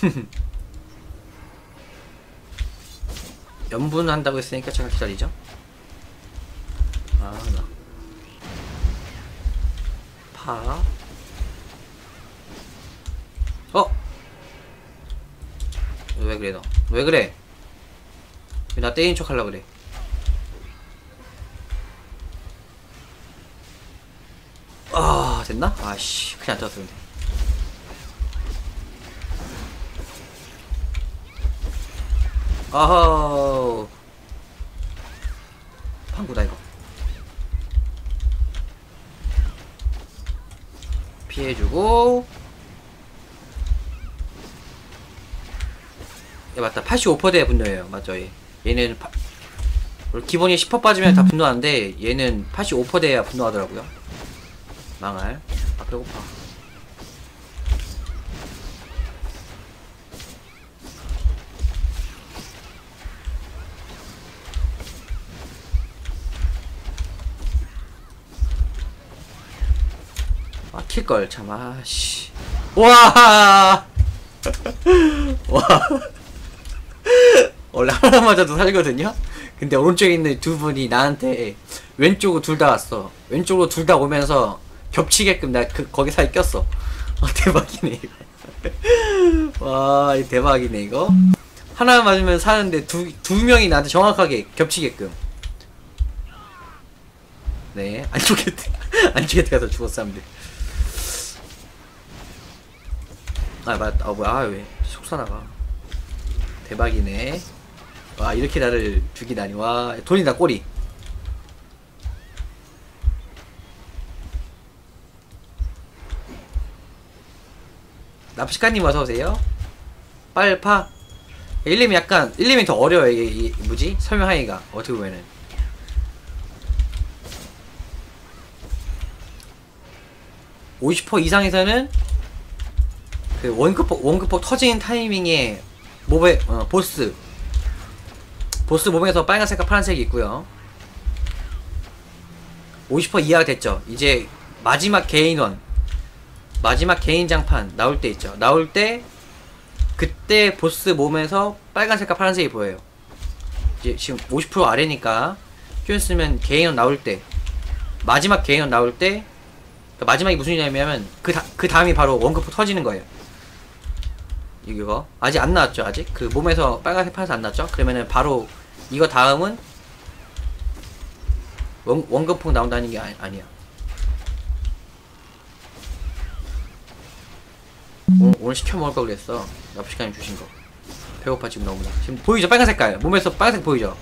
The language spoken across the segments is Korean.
연분한다고 했으니까 잠깐 기다리죠. 아, 나. 파. 어? 왜 그래, 너? 왜 그래? 왜 나 때린 척 하려 그래? 아, 됐나? 아씨, 그냥 안 떴으면 돼. 아하. 방구다 이거. 피해주고. 야 맞다. 85%대 분노예요. 맞죠 얘? 얘는 파... 기본이 10% 빠지면 다 분노하는데 얘는 85%대야 분노하더라고요. 망할. 아 배고파 아, 킬걸, 참, 아, 씨. 와! 와. 원래 하나 맞아도 살거든요? 근데 오른쪽에 있는 두 분이 나한테 왼쪽으로 둘 다 왔어. 왼쪽으로 둘 다 오면서 겹치게끔 나 그, 거기 사이 꼈어. 아, 대박이네, 이거. 와, 이 대박이네, 이거. 하나 맞으면 사는데 두, 두 명이 나한테 정확하게 겹치게끔. 네, 안쪽에, 안쪽에 가서 죽었어, 사람들. 아 맞다 아 뭐야. 아, 왜. 속사나가. 대박이네. 와 이렇게 나를 죽이다니. 와 돈이다 꼬리. 납시카님 어서오세요. 빨파. 1렘이 약간 1렘이 더 어려워 이게, 이게 뭐지? 설명하기가 어떻게 보면은. (50% 이상에서는 그 원급폭 원급폭 터지는 타이밍에 몹의 어, 보스 보스 몸에서 빨간색과 파란색이 있고요. 50% 이하가 됐죠. 이제 마지막 개인원 마지막 개인 장판 나올 때 있죠. 나올 때 그때 보스 몸에서 빨간색과 파란색이 보여요. 이제 지금 50% 아래니까 좀 있으면 개인원 나올 때 마지막 개인원 나올 때 그러니까 마지막이 무슨 일이냐면 그, 다, 그 다음이 바로 원급폭 터지는 거예요. 이거 아직 안 나왔죠 아직? 그 몸에서 빨간색 파란색 안 나왔죠? 그러면은 바로 이거 다음은 원, 원급폭 나온다는 게 아니, 아니야. 오늘, 오늘 시켜 먹을 거 그랬어. 납시간님 주신 거. 배고파 지금 너무나. 지금 보이죠? 빨간 색깔. 몸에서 빨간색 보이죠?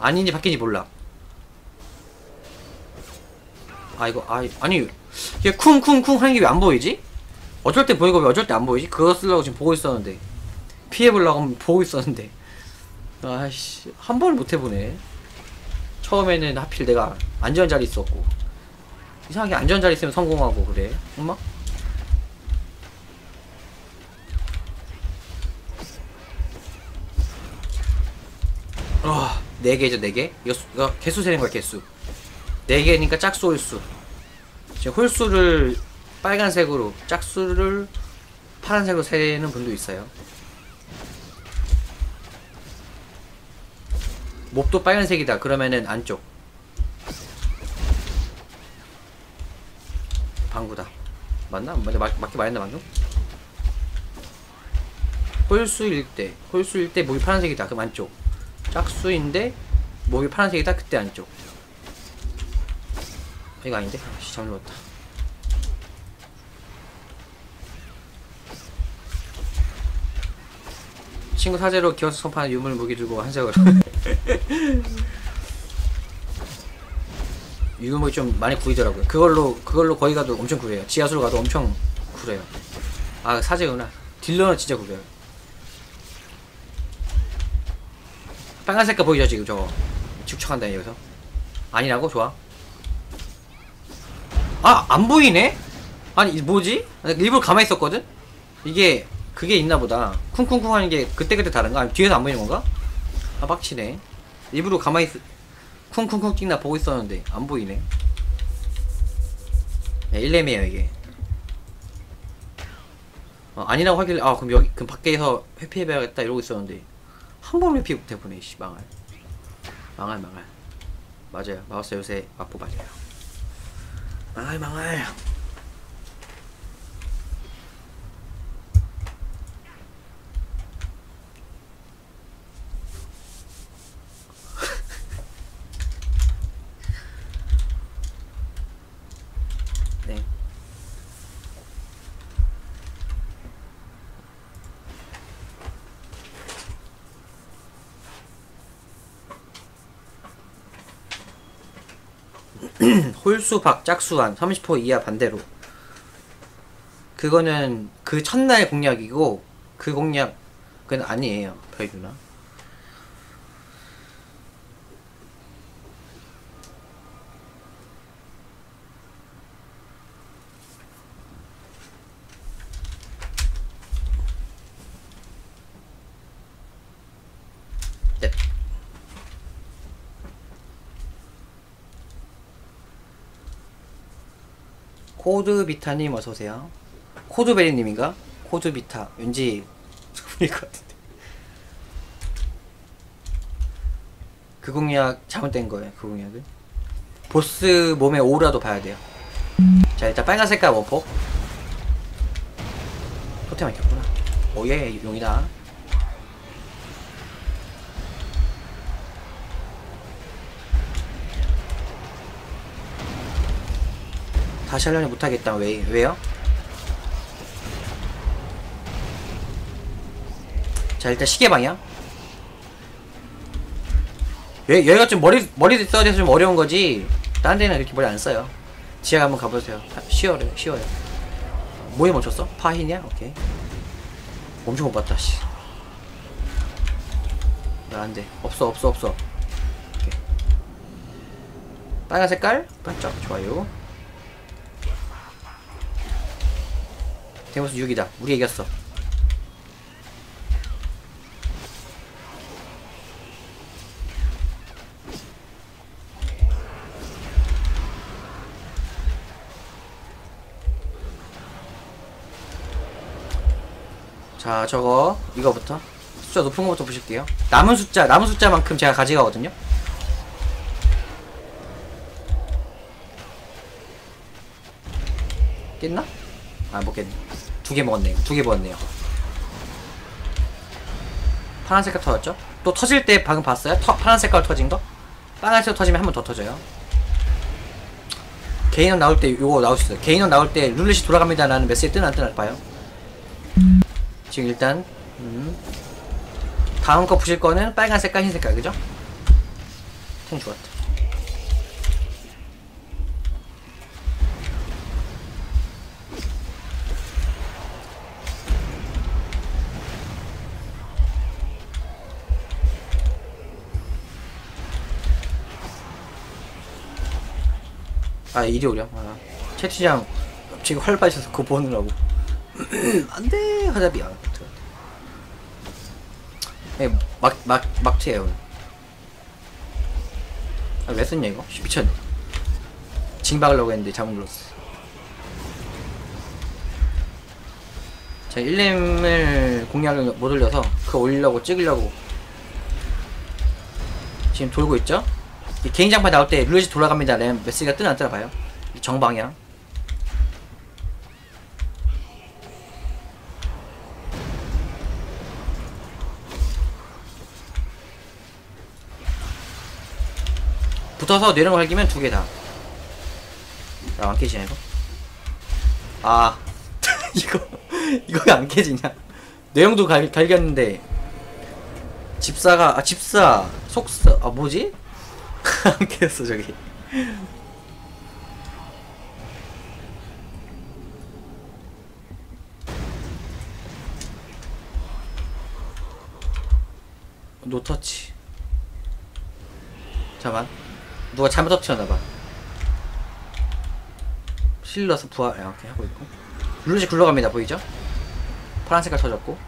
아닌지 바뀐지 몰라. 아 이거 아 아니 이게 쿵쿵쿵 하는 게 왜 안 보이지? 어쩔 때 보이고 왜 어쩔 때 안 보이지? 그거 쓰려고 지금 보고 있었는데 피해보려고 보고 있었는데 아이씨 한 번을 못 해보네 처음에는 하필 내가 안전 자리 있었고 이상하게 안전 자리 있으면 성공하고 그래 엄마? 아, 네 개죠, 네 개? 이거, 수- 이거 개수 세는 거야, 개수. 네 개니까 짝수 홀수. 지금 홀수를 빨간색으로, 짝수를 파란색으로 세는 분도 있어요. 목도 빨간색이다. 그러면은 안쪽. 방구다. 맞나? 맞게 말했나 방금? 홀수일 때, 홀수일 때 목이 파란색이다. 그럼 안쪽. 짝수인데 목이 파란색이다. 그때 안쪽. 이거 아닌데? 씨, 잘못 눌렀다. 친구 사제로 기어서 선파한 유물 무기 들고 한색으로 유물이 좀 많이 구이더라고요. 그걸로 그걸로 거기 가도 엄청 구해요. 지하수로 가도 엄청 구려요. 아 사제구나. 딜러는 진짜 구려요. 빨간 색깔 보이죠 지금 저거 축척한다 여기서 아니라고 좋아 아 안 보이네 아니 이 뭐지 나 일부러 가만히 있었거든 이게 그게 있나 보다. 쿵쿵쿵 하는 게 그때그때 다른 가 아니 뒤에서 안 보이는 건가? 아 빡치네. 일부러 가만히 있 쿵쿵쿵 찍나 보고 있었는데 안 보이네. 네, 1렘이에요 이게. 어, 아니라고 하길래 아 그럼 여기 그 밖에서 회피해봐야겠다 이러고 있었는데 한 번 회피 못해 보네 씨 망할. 망할 망할. 맞아요. 마우스 요새 맛보 맞아요. 망할 망할 네 홀수 박 짝수한 30% 이하 반대로. 그거는 그 첫날 공략이고 그 공략은 아니에요 별 누나 코드 비타님 어서 오세요. 코드베리님인가? 코드 비타 왠지 저분일 것 같은데. 그 공약 잘못된 거예요. 그 공약은 보스 몸의 오라도 봐야 돼요. 자 일단 빨간 색깔 원폭. 토템 안 켰구나. 오예 용이다. 다시 하려니 못하겠다. 왜, 왜요? 자, 일단 시계 방향. 여, 여기가 좀 머리, 머리 써야 좀 어려운 거지. 딴 데는 이렇게 머리 안 써요. 지하 한번 가보세요. 아, 쉬워요, 쉬워요. 뭐에 멈췄어? 파히냐? 오케이. 엄청 못 봤다, 씨. 야, 안 돼. 없어, 없어, 없어. 오케이. 빨간 색깔? 반짝. 좋아요. 데모스 6이다. 우리 이겼어. 자, 저거 이거부터 숫자 높은 거부터 보실게요. 남은 숫자, 남은 숫자만큼 제가 가져가거든요. 깼나? 아, 못 깼네. 두 개 먹었네요. 두개 먹었네요. 파란 색깔 터졌죠? 또 터질 때 방금 봤어요? 터, 파란 색깔 터진 거? 빨간색 터지면 한 번 더 터져요. 개인원 나올 때 요거 나올 수 있어요. 개인원 나올 때 룰렛이 돌아갑니다 라는 메시지 뜨나 안 뜨나 봐요. 지금 일단 음. 다음 거 부실 거는 빨간 색깔, 흰 색깔 그죠? 템 좋았다. 아 오렴 아, 채팅장 지금 활 빠져서 그거 보느라고. 안돼 하자비야 막막 막트예요 아, 왜 썼냐 이거? 씨, 미쳤네. 징박으려고 했는데 잘못 눌렀어. 자 1렘을 공략을 못 올려서 그거 올리려고 찍으려고 지금 돌고 있죠? 이 개인장판 나올 때 룰렛이 돌아갑니다. 램 메시지가 뜨나 안 뜨나 봐요. 이 정방향. 붙어서 내려걸 갈기면 두 개 다. 야 안 깨지냐 이거? 아. 이거 이거 왜안 깨지냐? 내용도 갈, 갈겼는데. 집사가 아 집사 속사 아 뭐지 안 깨졌어 저기. 노터치. 잠깐 누가 잘못 터치였나봐. 실러서 부하 이렇게 하고 있고. 룰렛이 굴러갑니다 보이죠? 파란 색깔 터졌고.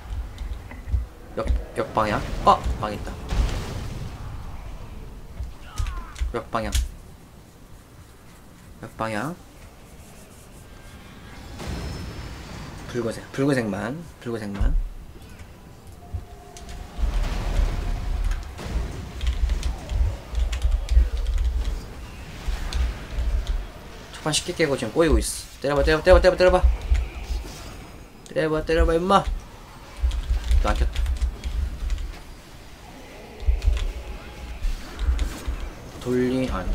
역, 역방향. 어! 망했다 역방향? 역방향? 붉은색 붉은색만 붉은색만. 초반 쉽게 깨고 지금 꼬이고 있어. 때려봐 때려봐 때려봐 때려봐. 때려봐 때려봐 임마. 또안 켰다 돌리 아니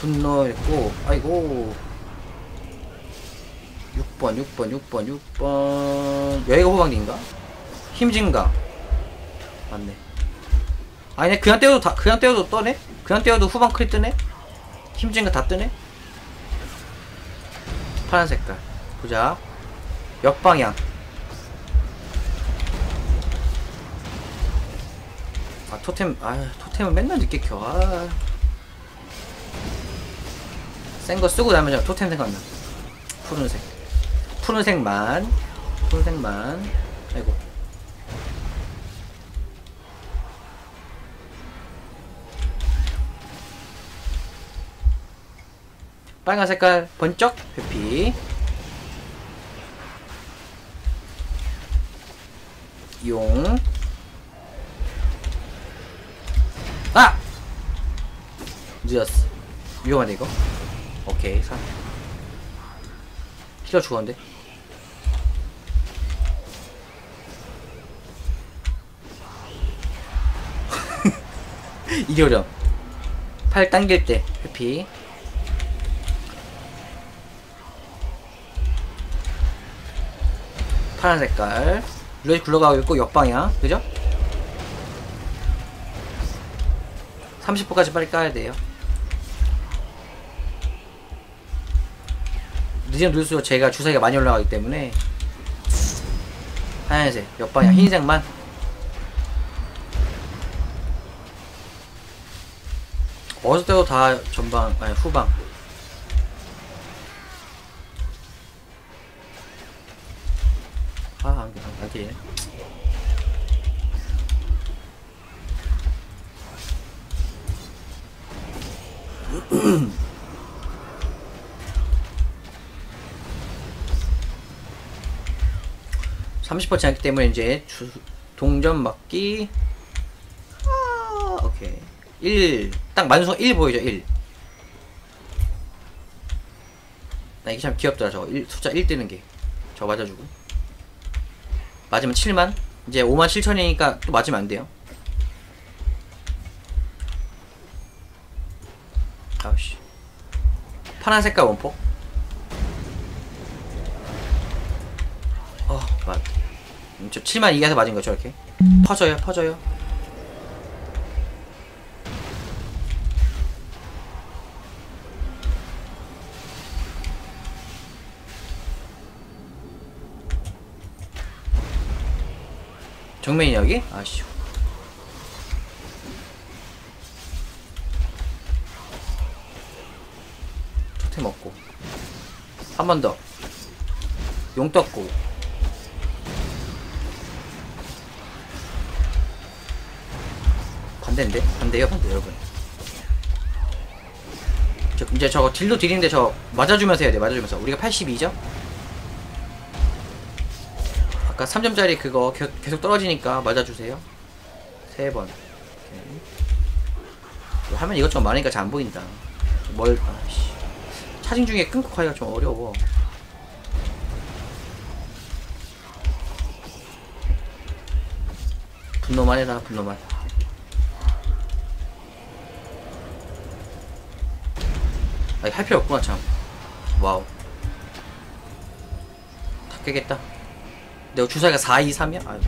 분노했고 아이고 6번 6번 6번 6번 여기가 호박인가? 힘진가 맞네 아니네 그냥 떼어도 다 그냥 떼어도 떠네? 그냥 떼어도 후방 크리 뜨네? 힘진가 다 뜨네? 파란 색깔 보자 역방향 아 토템 아 토템은 맨날 늦게 켜. 아. 센거 쓰고 나면 저 토템 생각나 푸른색. 푸른색만. 푸른색만. 아이고. 빨간 색깔 번쩍 회피. 용 아! 늦었어. 위험하네 이거? 오케이 3 힐러 죽었는데? 이겨렴. 팔 당길 때 회피. 파란 색깔. 룰렛 굴러가고 있고 역방향. 그죠? 30%까지 빨리 까야 돼요. 늦으면 늦을수록 제가 주사위가 많이 올라가기 때문에. 하얀색 옆방향 흰색만. 어디서 때도 다 전방 아니 후방. 아 안돼 안돼 30% 지났기 때문에 이제 주, 동전 맞기. 아, 오케이. 1, 딱 만수가 1 보이죠 1 나 이게 참 귀엽더라 저거. 1, 숫자 1 뜨는 게. 저거 맞아주고. 맞으면 7만? 이제 5만 7천이니까 또 맞으면 안 돼요 아우씨. 파란 색깔 원폭 어 맞. 음, 저 7만 이해해서 맞은 거죠 이렇게? 퍼져요 퍼져요. 정면이 여기? 아쉬 템 먹고. 한 번 더. 용 떴고. 반대인데? 반대요? 반대 여러분. 저, 이제 저거 딜도 딜인데 저 맞아주면서 해야 돼 맞아주면서. 우리가 82죠? 아까 3점짜리 그거 겨, 계속 떨어지니까 맞아주세요. 세번. 하면 이것저것 많으니까 잘 안 보인다. 뭘 아씨 차징 중에 끊고 가기가 좀 어려워 분노만 해라 분노만 아니 할 필요 없구나 참 와우 다 깨겠다 내가 주사위가 4, 2, 3이야? 아유.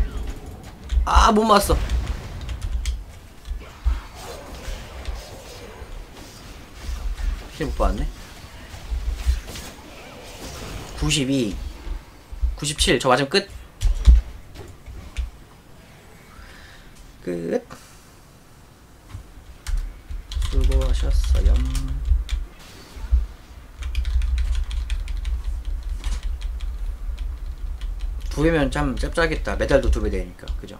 아, 못 맞았어. 힐못 받았네. 92. 97. 저 맞으면 끝. 끝. 수고하셨어요. 두 배면 참 짭짤하겠다. 메달도 두 배 되니까. 그죠?